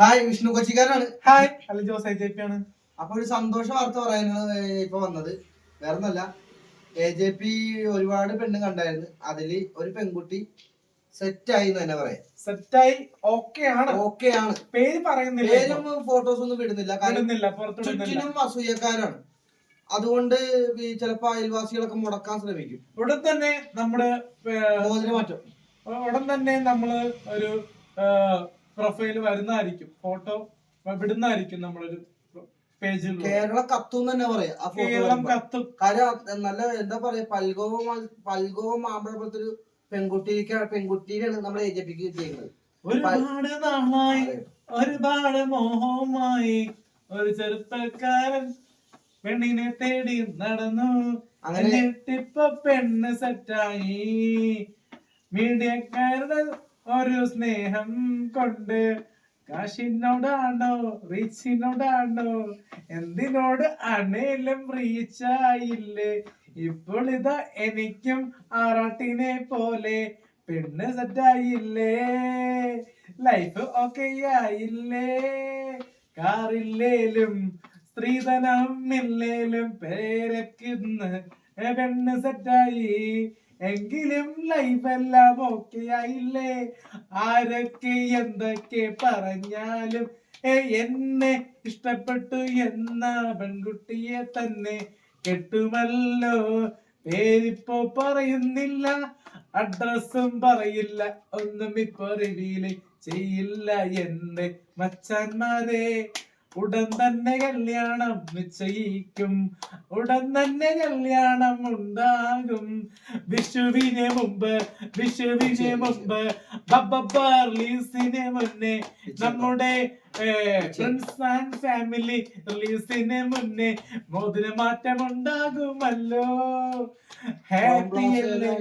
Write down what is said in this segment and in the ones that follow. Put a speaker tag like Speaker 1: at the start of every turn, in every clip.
Speaker 1: Hi Vishnu കൊച്ചിക്കാരനാണ്.
Speaker 2: Hi അല്ല Jose A J P ആണ്.
Speaker 1: അപ്പൊ ഒരു സന്തോഷ വാർത്ത പറയാനാണ് ഇപ്പൊ വന്നത്. വേറൊന്നല്ല എ ജെ പി ഒരുപാട് പെണ്ണ് കണ്ടായിരുന്നു. അതിൽ ഒരു പെൺകുട്ടി സെറ്റ് ആയി എന്ന് തന്നെ പറയാം.
Speaker 2: സെറ്റായി ഓക്കെ ആണ്.
Speaker 1: ഓക്കെ ആണ്.
Speaker 2: പേര് പറയുന്നില്ല
Speaker 1: പേരും ഫോട്ടോസ് ഒന്നും വിടുന്നില്ല. കാരണം ചുറ്റിനും അസൂയക്കാരാണ്. അതുകൊണ്ട് ചിലപ്പോ അയൽവാസികളൊക്കെ മുടക്കാൻ ശ്രമിക്കും.
Speaker 2: ഉടൻ തന്നെ നമ്മുടെ
Speaker 1: മോചനമാറ്റം മാറ്റം.
Speaker 2: ഉടൻ തന്നെ നമ്മൾ ഒരു പ്രൊഫൈൽ വരുന്നതായിരിക്കും. ഫോട്ടോ വിടുന്നതായിരിക്കും നമ്മളൊരു പേജിൽ
Speaker 1: കേരള കത്തും തന്നെ പറയാം. ആ photo
Speaker 2: കേരളം
Speaker 1: വരുമ്പോ.
Speaker 2: കത്തും.
Speaker 1: കാര്യം നല്ല എന്താ പറയാ പൽഗോവ പൽഗോവ മാമ്പഴ പോലത്തെ ഒരു പെൺകുട്ടിക്ക് പെൺകുട്ടിയാണ് നമ്മുടെ എ ജെ പിക്ക് ചെയ്യുന്നത്
Speaker 2: ഒരുപാട് നാളായി ഒരുപാട് മോഹമായി ഒരു ചെറുപ്പക്കാരൻ പെണ്ണിനെ തേടി നടന്നു.
Speaker 1: അങ്ങനെ
Speaker 2: എന്നിട്ടിപ്പൊ പെണ്ണ് സെറ്റായി മീഡിയക്കാരുടെ ഒരു സ്നേഹം കൊണ്ട്. കാശിനോടാണോ റീച്ചിനോടാണോ എന്തിനോട് അണേലും റീച്ചായില്ലേ ഇപ്പോൾ ഇതാ എനിക്കും ആറാട്ടിനെ പോലെ പെണ്ണ് സെറ്റായില്ലേ? ലൈഫ് ഓക്കെ ആയില്ലേ? കാറില്ലേലും സ്ത്രീധനം ഇല്ലേലും പേരക്കുന്ന് പെണ്ണ് സെറ്റായി. എങ്കിലും ലൈഫ് എല്ലാം ഓക്കെ ആയില്ലേ? ആരൊക്കെ എന്തൊക്കെ പറഞ്ഞാലും എന്നെ ഇഷ്ടപ്പെട്ടു എന്ന പെൺകുട്ടിയെ തന്നെ കെട്ടുമല്ലോ. പേരിപ്പോ പറയുന്നില്ല അഡ്രസ്സും പറയില്ല ഒന്നും ഇപ്പൊ റിവീൽ ചെയ്യില്ല എന്റെ മച്ചാന്മാരെ. ഉടൻ തന്നെ കല്യാണം നിശ്ചയിക്കും. ഉടൻ തന്നെ കല്യാണം ഉണ്ടാകും. വിഷുവിന് മുമ്പ് വിഷുവിന് മുമ്പ് റിലീസിന് മുന്നേ നമ്മുടെ ഫ്രണ്ട്സ് ആൻഡ് ഫാമിലി റിലീസിന് മുന്നേ മോതിരമാറ്റം ഉണ്ടാകുമല്ലോ ഹാപ്പി അല്ലേ?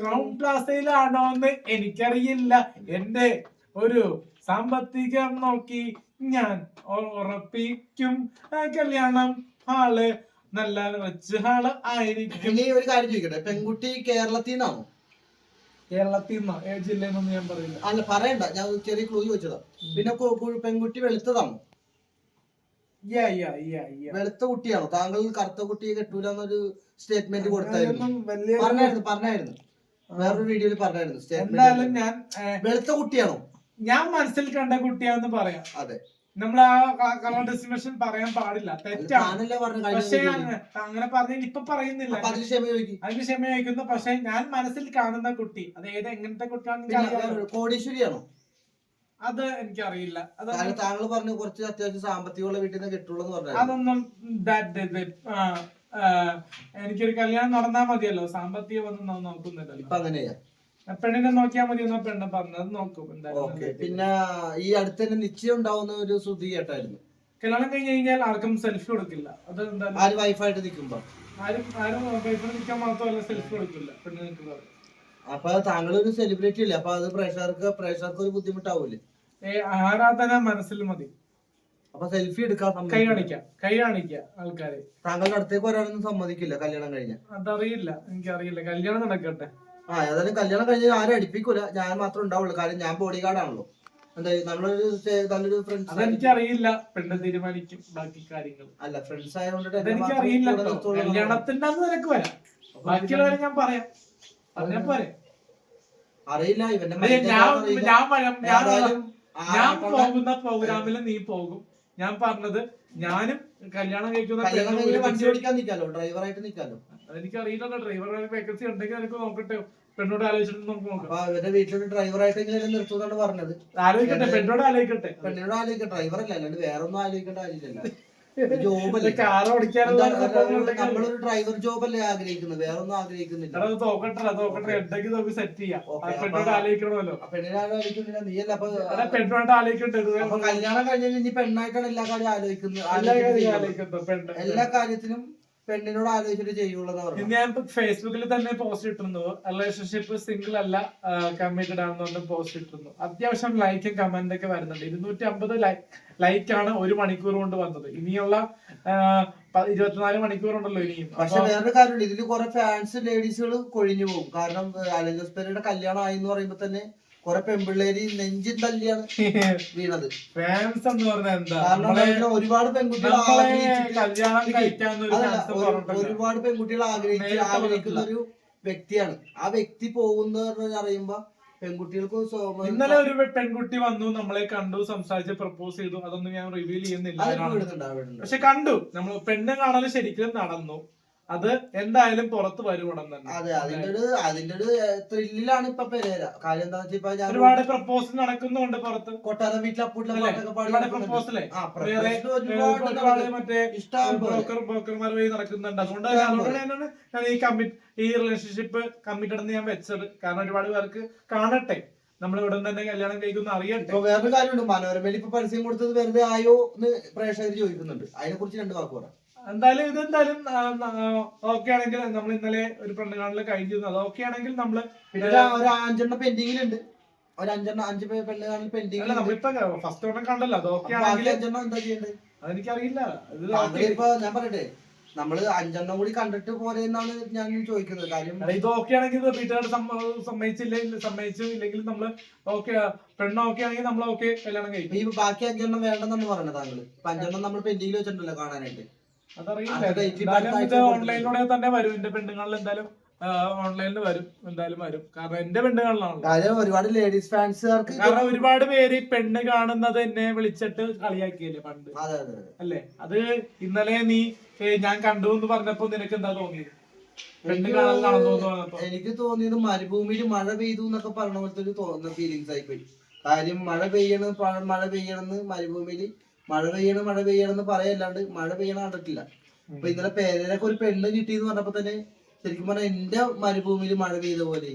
Speaker 2: ക്രൗൺ പ്ലാസയിലാണോ എന്ന് എനിക്കറിയില്ല. എന്റെ ഒരു സാമ്പത്തികം നോക്കി ഞാൻ ഉറപ്പിക്കും. കല്യാണം ഹാൾ നല്ല വെച്ച് ഹാൾ ആയിരിക്കും.
Speaker 1: ഇനി ഒരു കാര്യം ചോദിക്കട്ടെ? പെൺകുട്ടി കേരളത്തിൽ നിന്നാണോ?
Speaker 2: കേരളത്തിൽ നിന്നോ? ഏത് ജില്ലയിൽ നിന്നും ഞാൻ പറയില്ല.
Speaker 1: അല്ല പറയണ്ട. ഞാൻ ഒരു ചെറിയ ക്ലൂ ചോദിച്ചതാ. പിന്നെ കു- കു- പെൺകുട്ടി വെളുത്തതാണോ?
Speaker 2: യാ യാ യാ യാ.
Speaker 1: വെളുത്ത കുട്ടിയാണോ? താങ്കൾ കറുത്ത കുട്ടിയെ കെട്ടൂല എന്നൊരു സ്റ്റേറ്റ്മെന്റ് കൊടുത്തായിരുന്നു.
Speaker 2: അതൊന്നും വലിയ
Speaker 1: പറഞ്ഞായിരുന്നു. പറഞ്ഞായിരുന്നു വേറൊരു വീഡിയോയിൽ പറഞ്ഞായിരുന്നു
Speaker 2: എന്തായാലും
Speaker 1: സ്റ്റേറ്റ്മെന്റ്
Speaker 2: ഞാൻ ഏ,
Speaker 1: വെളുത്ത കുട്ടിയാണോ?
Speaker 2: ഞാൻ മനസ്സിൽ കണ്ട കുട്ടിയാന്ന് പറയാം.
Speaker 1: അതെ.
Speaker 2: നമ്മൾ ആ കളർ ഡെസ്റ്റിനേഷൻ പറയാൻ പാടില്ല. തെറ്റാണ്. പക്ഷേ അങ്ങനെ പറഞ്ഞ ഇപ്പൊ പറയുന്നില്ല.
Speaker 1: അതിന് ക്ഷമ
Speaker 2: ചോദിക്കുന്നു. പക്ഷെ ഞാൻ മനസ്സിൽ കാണുന്ന കുട്ടി അത് ഏത് എങ്ങനത്തെ കുട്ടിയാണെന്ന്
Speaker 1: കോടീശ്വരിയാണോ?
Speaker 2: അത് എനിക്കറിയില്ല.
Speaker 1: താങ്കൾ പറഞ്ഞു കുറച്ച് അത്യാവശ്യം സാമ്പത്തികമുള്ള വീട്ടിൽ നിന്ന് കെട്ടുള്ളൂ എന്ന് പറഞ്ഞു
Speaker 2: അതൊന്നും എനിക്കൊരു കല്യാണം നടന്നാ മതിയല്ലോ. സാമ്പത്തികം ഒന്നും നോക്കുന്നില്ലല്ലോ.
Speaker 1: ഇപ്പൊ അങ്ങനെയാ
Speaker 2: പെണ്ണിനെ നോക്കിയാ മതി എന്നാ പെണ്ണ് പറഞ്ഞത്. നോക്കും എന്തായാലും
Speaker 1: പിന്നെ ഈ അടുത്ത് തന്നെ നിശ്ചയം ഉണ്ടാവുന്ന ഒരു ശ്രുതി കേട്ടായിരുന്നു.
Speaker 2: കല്യാണം കഴിഞ്ഞ് കഴിഞ്ഞാൽ ആർക്കും സെൽഫി കൊടുക്കില്ല. അത് എന്തായാലും
Speaker 1: ആര് വൈഫായിട്ട് നിൽക്കുമ്പോ?
Speaker 2: ആരും ആരും വൈഫിന് നിൽക്കാൻ മാത്രമല്ല സെൽഫി കൊടുക്കില്ല പെണ്ണ് നിൽക്കുന്നത്.
Speaker 1: അപ്പൊ താങ്കൾ ഒരു സെലിബ്രിറ്റി അല്ലേ? അപ്പൊ അത് പ്രേക്ഷകർക്ക് പ്രേക്ഷകർക്ക് ഒരു ബുദ്ധിമുട്ടാവൂലേ?
Speaker 2: ഏ ആരാധന മനസ്സിൽ മതി.
Speaker 1: അപ്പൊ സെൽഫി എടുക്കാൻ
Speaker 2: കൈ
Speaker 1: സമ്മതിക്കില്ല.
Speaker 2: കാണിക്കാം കൈ കാണിക്കാം ആൾക്കാരെ.
Speaker 1: താങ്കളുടെ അടുത്തേക്ക് വരാനൊന്നും സമ്മതിക്കില്ല കല്യാണം കഴിഞ്ഞ
Speaker 2: അതറിയില്ല എനിക്കറിയില്ല. കല്യാണം നടക്കട്ടെ.
Speaker 1: ആ ഏതായാലും കല്യാണം കഴിഞ്ഞ ആരും അടിപ്പിക്കൂല? ഞാൻ മാത്രം ഉണ്ടാവുള്ളൂ. കാരണം ഞാൻ ബോഡി ഗാർഡ് ആണല്ലോ. എന്താ നമ്മളൊരു നല്ലൊരു ഫ്രണ്ട്സ്
Speaker 2: അതെനിക്കറിയില്ല പെണ്ണ് തീരുമാനിക്കും ബാക്കി കാര്യങ്ങൾ.
Speaker 1: അല്ല ഫ്രണ്ട്സ് ആയതുകൊണ്ട് എന്നെ മാത്രം
Speaker 2: അതെനിക്കറിയില്ല
Speaker 1: കൂടെ നിർത്തുള്ളൂ.
Speaker 2: കല്യാണത്തിന്റെ അന്ന് നിനക്ക് വരാം. ബാക്കിയുള്ളവരെ ഞാൻ പറയാം. പറഞ്ഞാ പോരെ.
Speaker 1: അറിയില്ല ഇവന്റെ
Speaker 2: അതെ, ഞാൻ ഞാൻ വരാം. ഞാൻ
Speaker 1: ഏതായാലും
Speaker 2: ഞാൻ
Speaker 1: ആരെക്കൊണ്ട്
Speaker 2: പോകുന്ന പ്രോഗ്രാമിൽ നീ പോകും. ഞാൻ പറഞ്ഞത് ഞാനും കല്യാണം കഴിക്കുന്ന
Speaker 1: വണ്ടി ഓടിക്കാൻ നിൽക്കാലോ? ഡ്രൈവറായിട്ട് നിൽക്കാലോ?
Speaker 2: എനിക്ക് അറിയില്ലല്ലോ ഡ്രൈവർ വേക്കൻസി ഉണ്ടെങ്കിൽ എനിക്ക് നോക്കട്ടെ. പെണ്ണോട് ആലോചിച്ചിട്ട് നമുക്ക് നോക്കാം.
Speaker 1: അവരുടെ വീട്ടിലൊരു ഡ്രൈവറായിട്ടെങ്കിലും നിർത്തുന്നാണ് പറഞ്ഞത്.
Speaker 2: ആലോചിക്കട്ടെ. പെണ്ണോട് ആലോചിക്കട്ടെ.
Speaker 1: പെണ്ണിനോട് ഡ്രൈവർ ഡ്രൈവറല്ല അല്ലാണ്ട് വേറെ ഒന്നും ആലോചിക്കേണ്ട കാര്യമില്ലല്ലോ. ജോബല്ലേ?
Speaker 2: കാർ ഓടിക്കാനുള്ള
Speaker 1: നമ്മളൊരു ഡ്രൈവർ ജോബല്ലേ ആഗ്രഹിക്കുന്നത്. വേറെ ഒന്നും ആഗ്രഹിക്കുന്നില്ല
Speaker 2: സെറ്റ് ചെയ്യാം. പെണ്ണോട് ആലോചിക്കണമല്ലോ.
Speaker 1: പെണ്ണിനെ ആലോചിക്കുന്നില്ല. അപ്പൊ
Speaker 2: പെണ്ണോട് ഇത്?
Speaker 1: അപ്പൊ കല്യാണം കഴിഞ്ഞാൽ ഇനി പെണ്ണായിട്ടാണ് എല്ലാ കാര്യം ആലോചിക്കുന്നത്.
Speaker 2: എല്ലാ
Speaker 1: കാര്യത്തിനും പെണ്ണിനോട് ആലോചിച്ചിട്ട് ചെയ്യുള്ളൂ
Speaker 2: ഞാൻ ഫേസ്ബുക്കിൽ തന്നെ പോസ്റ്റ് ഇട്ടിരുന്നു. റിലേഷൻഷിപ്പ് സിംഗിൾ അല്ല കമ്മിറ്റഡ് ആണെന്ന് പോസ്റ്റ് ഇട്ടിരുന്നു. അത്യാവശ്യം ലൈക്കും കമന്റ് ഒക്കെ വരുന്നുണ്ട്. ഇരുന്നൂറ്റി അമ്പത് ലൈക്ക് ആണ് ഒരു മണിക്കൂർ കൊണ്ട് വന്നത്. ഇനിയുള്ള ഇരുപത്തിനാല് മണിക്കൂർ ഉണ്ടല്ലോ ഇനിയും.
Speaker 1: പക്ഷെ വേറൊരു കാര്യമുണ്ട്. ഇതിൽ കുറെ ഫാൻസ് ലേഡീസുകൾ കൊഴിഞ്ഞു പോകും. കാരണം ജോസ്പെരയുടെ കല്യാണം ആയി എന്ന് പറയുമ്പോ തന്നെ കൊറേ പെൺപിള്ളേര് നെഞ്ചിൻ തല്ലിയാണ് വീണത്.
Speaker 2: ഫാൻസ് എന്ന് പറഞ്ഞാൽ എന്താ?
Speaker 1: കാരണം ഒരുപാട് പെൺകുട്ടികൾ ഒരുപാട് പെൺകുട്ടികൾ ആഗ്രഹിച്ച് ആഗ്രഹിക്കുന്ന ഒരു വ്യക്തിയാണ്. ആ വ്യക്തി പോകുന്ന അറിയുമ്പോ പെൺകുട്ടികൾക്ക്
Speaker 2: ഇന്നലെ ഒരു പെൺകുട്ടി വന്നു നമ്മളെ കണ്ടു സംസാരിച്ച് പ്രപ്പോസ് ചെയ്തു. അതൊന്നും ഞാൻ റിവീൽ ചെയ്യുന്നില്ല. പക്ഷെ കണ്ടു. നമ്മൾ പെണ്ണ് കാണാൻ ശരിക്കും നടന്നു. അത് എന്തായാലും പുറത്ത് വരും ഉടൻ തന്നെ.
Speaker 1: അതെ അതിന്റെ ഒരു അതിന്റെ ഒരു ത്രില്ലിലാണ് ഇപ്പൊ പെരേര. കാര്യം എന്താ വെച്ചാൽ ഇപ്പൊ ഞാൻ
Speaker 2: ഒരുപാട് പ്രപ്പോസൽ നടക്കുന്നുണ്ട് പുറത്ത്.
Speaker 1: കൊട്ടാരം വീട്ടിലെ.
Speaker 2: പ്രപ്പോസലേ
Speaker 1: ഒരുപാട്
Speaker 2: മറ്റേ
Speaker 1: ഇഷ്ടം
Speaker 2: ബ്രോക്കർ ബ്രോക്കർമാർ വഴി നടക്കുന്നുണ്ട്. അതുകൊണ്ട്
Speaker 1: ഇഷ്ടം
Speaker 2: അതുകൊണ്ട് ഞാൻ ഈ കമ്മിറ്റ് ഈ റിലേഷൻഷിപ്പ് കമ്മിറ്റഡ് എന്ന് ഞാൻ വെച്ചത്. കാരണം ഒരുപാട് പേർക്ക് കാണട്ടെ. നമ്മൾ തന്നെ കല്യാണം കഴിക്കുന്ന അറിയട്ടെ.
Speaker 1: ഇപ്പൊ വേറൊരു കാര്യമുണ്ട്. മനോരമയിൽ ഇപ്പൊ പരസ്യം കൊടുത്തത് വെറുതെ ആയോ എന്ന് പ്രേക്ഷകർ ചോദിക്കുന്നുണ്ട്. അതിനെ കുറിച്ച് രണ്ട് വാക്ക് പറയാം.
Speaker 2: എന്തായാലും ഇത് എന്തായാലും ഓക്കെ ആണെങ്കിൽ നമ്മൾ ഇന്നലെ ഒരു പെണ്ണ് കാണൽ കഴിഞ്ഞിരുന്നു. അത് ഓക്കെ ആണെങ്കിൽ
Speaker 1: നമ്മൾ ഒരു- അഞ്ചെണ്ണം പെൻഡിങ്ങിലുണ്ട്. ഒരു അഞ്ചെണ്ണം അഞ്ച് പെണ്ണ് കാണൽ
Speaker 2: അല്ല
Speaker 1: പെൻഡിങ്ങിൽ
Speaker 2: നമ്മളിപ്പോ ഫസ്റ്റ് ഒരെണ്ണം കണ്ടല്ലോ അത് ഓക്കെ
Speaker 1: ബാക്കി
Speaker 2: ആണെങ്കിൽ
Speaker 1: അഞ്ചെണ്ണം എന്താ ചെയ്യേണ്ടത്
Speaker 2: അതെനിക്കറിയില്ല
Speaker 1: ഇപ്പൊ ഞാൻ പറയട്ടെ നമ്മൾ അഞ്ചെണ്ണം കൂടി കണ്ടിട്ട് പോരെ എന്നാണ് ഞാൻ ചോദിക്കുന്നത്. കാര്യം
Speaker 2: അല്ല, ഇത് ഓക്കെ ആണെങ്കിൽ വീട്ടുകാർ സമ്മതിച്ചില്ല സമ്മതിച്ചു ഇല്ലെങ്കിൽ നമ്മൾ ഓക്കെ പെണ്ണ് ഓക്കെ ആണെങ്കിൽ നമ്മൾ ഓക്കെ കല്യാണം കഴിക്കും.
Speaker 1: ഈ ബാക്കി അഞ്ചെണ്ണം വേണ്ടെന്നാണ് പറയുന്നത് താങ്കൾ ഇപ്പൊ അഞ്ചെണ്ണം നമ്മൾ പെൻഡിങ്ങിൽ വെച്ചിട്ടുണ്ടല്ലോ കാണാനായിട്ട്.
Speaker 2: അതറിയില്ല. ഓൺലൈനിലൂടെ തന്നെ വരും. എന്റെ പെണ്ണുങ്ങളിൽ എന്തായാലും ഓൺലൈനിൽ വരും. എന്തായാലും വരും. കാരണം എന്റെ
Speaker 1: കാര്യം ഒരുപാട് ലേഡീസ് ഫാൻസുകാർക്ക്
Speaker 2: കാരണം ഒരുപാട് പേര് പെണ്ണ് കാണുന്നത് എന്നെ വിളിച്ചിട്ട് കളിയാക്കിയല്ലേ പണ്ട്. അല്ലേ? അത് ഇന്നലെ നീ ഞാൻ കണ്ടു എന്ന് പറഞ്ഞപ്പോ നിനക്ക് എന്താ തോന്നിയത്?
Speaker 1: എനിക്ക് തോന്നിയത് മരുഭൂമിയിൽ മഴ പെയ്തു എന്നൊക്കെ പറഞ്ഞ പോലത്തെ ഒരു തോന്നുന്ന ഫീലിങ്സ് ആയിപ്പോയി. കാര്യം മഴ പെയ്യണം മഴ പെയ്യണമെന്ന് മരുഭൂമിയിൽ മഴ പെയ്യണം മഴ പെയ്യണമെന്ന് പറയല്ലാണ്ട് മഴ പെയ്യണ കണ്ടിട്ടില്ല. അപ്പൊ ഇന്നലെ പേരൊക്കെ ഒരു പെണ്ണ് കിട്ടി എന്ന് പറഞ്ഞപ്പോ തന്നെ ശരിക്കും പറഞ്ഞാൽ എന്റെ മരുഭൂമിയിൽ മഴ പെയ്ത പോലെ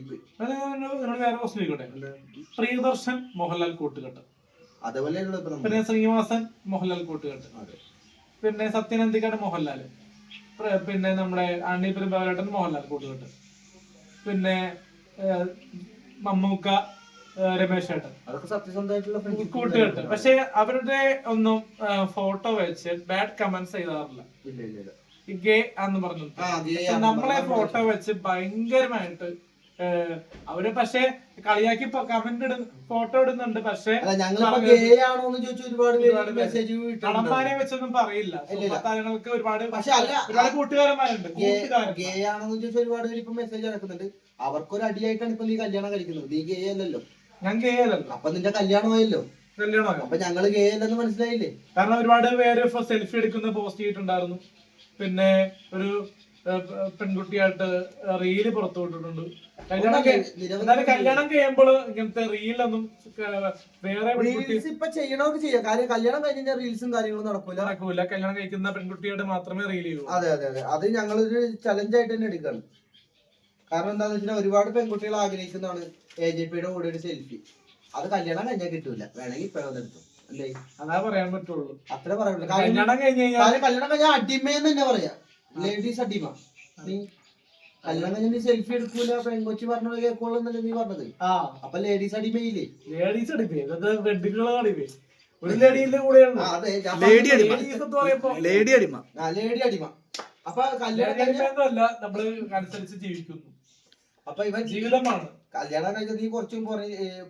Speaker 2: വേറെ ക്വസ്റ്റ്യൻ ചോദിക്കട്ടെ? പ്രിയദർശൻ മോഹൻലാൽ കൂട്ടുകെട്ട്.
Speaker 1: അതേപോലെയുള്ള
Speaker 2: പിന്നെ ശ്രീനിവാസൻ മോഹൻലാൽ കൂട്ടുകെട്ട്. പിന്നെ സത്യനന്ദിക്കാട് മോഹൻലാൽ പിന്നെ നമ്മുടെ അണ്ണി പെരുമ്പാവരട്ടൻ മോഹൻലാൽ കൂട്ടുകെട്ട്. പിന്നെ മമ്മൂക്ക രമേശ് ഏട്ടൻ. കൂട്ടുകെട്ട്. പക്ഷെ അവരുടെ ഒന്നും ഫോട്ടോ വെച്ച് ബാഡ് കമന്റ്സ് ചെയ്താറില്ല ഗേ എന്ന് പറഞ്ഞു നമ്മളെ ഫോട്ടോ വെച്ച് ഭയങ്കരമായിട്ട് അവർ പക്ഷെ കളിയാക്കി കമന്റ് ഇടുന്ന ഫോട്ടോ ഇടുന്നുണ്ട് പക്ഷെ
Speaker 1: പേര്.
Speaker 2: വെച്ചൊന്നും പറയില്ല. താരങ്ങൾക്ക് ഒരുപാട് ഒരുപാട് കൂട്ടുകാരന്മാരുണ്ട് കൂട്ടുകാരൻ
Speaker 1: ഗേ ആണെന്ന് ചോദിച്ചാൽ ഒരുപാട് പേര് ഇപ്പൊ മെസ്സേജ് നടക്കുന്നുണ്ട് അവർക്കൊരു അടിയായിട്ടാണ് ഇപ്പൊ നീ കല്യാണം കഴിക്കുന്നത്. നീ ഗേ അല്ലല്ലോ.
Speaker 2: ഞാൻ ഗേ അല്ലല്ലോ
Speaker 1: അപ്പൊ നിന്റെ കല്യാണമായല്ലോ.
Speaker 2: കല്യാണമല്ല
Speaker 1: അപ്പൊ ഞങ്ങൾ ഗേ അല്ലെന്ന് മനസ്സിലായില്ലേ?
Speaker 2: കാരണം ഒരുപാട് പേര് സെൽഫി എടുക്കുന്ന പോസ്റ്റ് ചെയ്തിട്ടുണ്ടായിരുന്നു. പിന്നെ ഒരു പെൺകുട്ടിയായിട്ട് റീൽ പുറത്തു വിട്ടിട്ടുണ്ട്. കല്യാണം എന്നാലും കല്യാണം കഴിയുമ്പോൾ ഇങ്ങനത്തെ റീലൊന്നും വേറെ
Speaker 1: റീൽസ് ഇപ്പൊ ചെയ്യണമൊക്കെ ചെയ്യാം. കാര്യം കല്യാണം കഴിഞ്ഞാൽ റീൽസും കാര്യങ്ങളും നടക്കൂല.
Speaker 2: നടക്കൂല. കല്യാണം കഴിക്കുന്ന പെൺകുട്ടിയോട് മാത്രമേ റീൽ ചെയ്യൂ
Speaker 1: അതെ അതെ അതെ. അത് ഞങ്ങളൊരു ചലഞ്ച് ആയിട്ട് തന്നെ എടുക്കാണ്. കാരണം എന്താന്ന് വെച്ചാൽ ഒരുപാട് പെൺകുട്ടികൾ ആഗ്രഹിക്കുന്നതാണ് എ ജെ പിയുടെ കൂടെ ഒരു സെൽഫി അത് കല്യാണം കഴിഞ്ഞാൽ കിട്ടൂല. വേണമെങ്കിൽ ഇപ്പഴോ എടുത്തു. അല്ലേ?
Speaker 2: അതാ പറയാൻ പറ്റുള്ളൂ.
Speaker 1: അത്ര പറയുള്ളൂ
Speaker 2: കല്യാണം കഴിഞ്ഞ് കഴിഞ്ഞാൽ
Speaker 1: കല്യാണം കഴിഞ്ഞാൽ അടിമയെന്ന് തന്നെ പറയാ. ലേഡീസ് അടിമ. നീ കല്യാണം കഴിഞ്ഞ നീ സെൽഫി എടുക്കൂല പെൺകൊച്ചി പറഞ്ഞ കേൾക്കുള്ളൂ എന്നല്ലേ നീ പറഞ്ഞത്?
Speaker 2: ആ.
Speaker 1: അപ്പൊ ലേഡീസ് അടിമയില്ലേ?
Speaker 2: ലേഡീസ് അടിമേ. വെഡ്ഡിങ്ങളെ അടിപ്പേ ഒരു ലേഡീന്റെ കൂടെയുള്ളൂ
Speaker 1: ആ, അതെ ഞാൻ
Speaker 3: ലേഡി അടിമ. ലേഡി അടിമ.
Speaker 1: ആ ലേഡി അടിമ. അപ്പൊ കല്യാണം
Speaker 2: ലേഡി
Speaker 1: കഴിഞ്ഞ
Speaker 2: അടിമയൊന്നുമല്ല. നമ്മൾ അനുസരിച്ച് ജീവിക്കുന്നു.
Speaker 1: അപ്പൊ ഇവൻ
Speaker 2: ജീവിതമാണ്.
Speaker 1: കല്യാണം കഴിഞ്ഞ നീ കുറച്ചും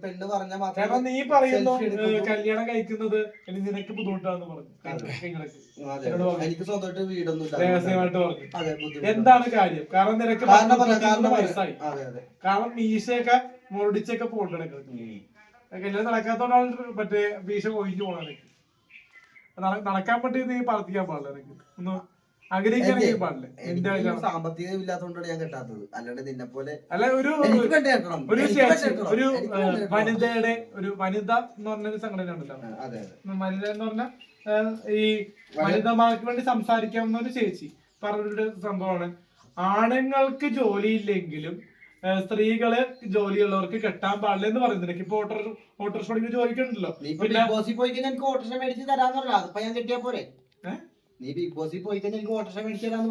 Speaker 1: പെണ്ണ് പറഞ്ഞ
Speaker 2: മാത്രം നീ പറയുന്നു കല്യാണം കഴിക്കുന്നത് നിനക്ക് ബുദ്ധിമുട്ടാന്ന് പറഞ്ഞു.
Speaker 1: എനിക്ക് സ്വന്തമായിട്ട് വീടൊന്നും ഇല്ല
Speaker 2: രഹസ്യമായിട്ട് പറഞ്ഞു. എന്താണ് കാര്യം? കാരണം നിനക്ക്
Speaker 1: കാരണം കാരണം
Speaker 2: വയസ്സായി.
Speaker 1: അതെ അതെ.
Speaker 2: കാരണം മീശയൊക്കെ മുരടിച്ചൊക്കെ പോകണ്ടെടുക്കുന്നത് കല്യാണം നടക്കാത്തോണ്ടാണ് മറ്റേ മീശ കൊഴിഞ്ഞു പോകണം നട- നടക്കാൻ പറ്റി നീ പ്രാർത്ഥിക്കാൻ പാടില്ല എനിക്ക് ഒന്ന്
Speaker 1: സാമ്പത്തികം ഇല്ലാത്തതുകൊണ്ടാണ് ഞാൻ കെട്ടാത്തത്. അല്ലാണ്ട് നിന്നെ പോലെ
Speaker 2: അല്ല ഒരു ഒരു. വനിതയുടെ ഒരു വനിത എന്ന് പറഞ്ഞൊരു സംഘടന ഉണ്ടല്ലോ വനിത എന്ന് പറഞ്ഞ ഈ വനിതമാർക്ക് വേണ്ടി സംസാരിക്കാവുന്ന ഒരു ചേച്ചി പറഞ്ഞൊരു സംഭവമാണ്. ആണുങ്ങൾക്ക് ജോലിയില്ലെങ്കിലും സ്ത്രീകളെ ജോലിയുള്ളവർക്ക് കെട്ടാൻ പാടില്ല എന്ന് പറയുന്നത് ഇപ്പൊ ഓട്ടോ ഓട്ടോറിക്ഷ ജോലിക്കുണ്ടല്ലോ പിന്നെ
Speaker 1: ഓട്ടോറിക്ഷ മേടിച്ച് തരാന്ന് പറഞ്ഞു അതിപ്പോ ഞാൻ കെട്ടിയാ പോരെ?
Speaker 2: ഏഹ്?
Speaker 1: നീ ബിഗ് ബോസിൽ പോയി കഴിഞ്ഞാൽ എനിക്ക് ഓട്ടോറിക്ഷ മേടിച്ച് തരാന്ന്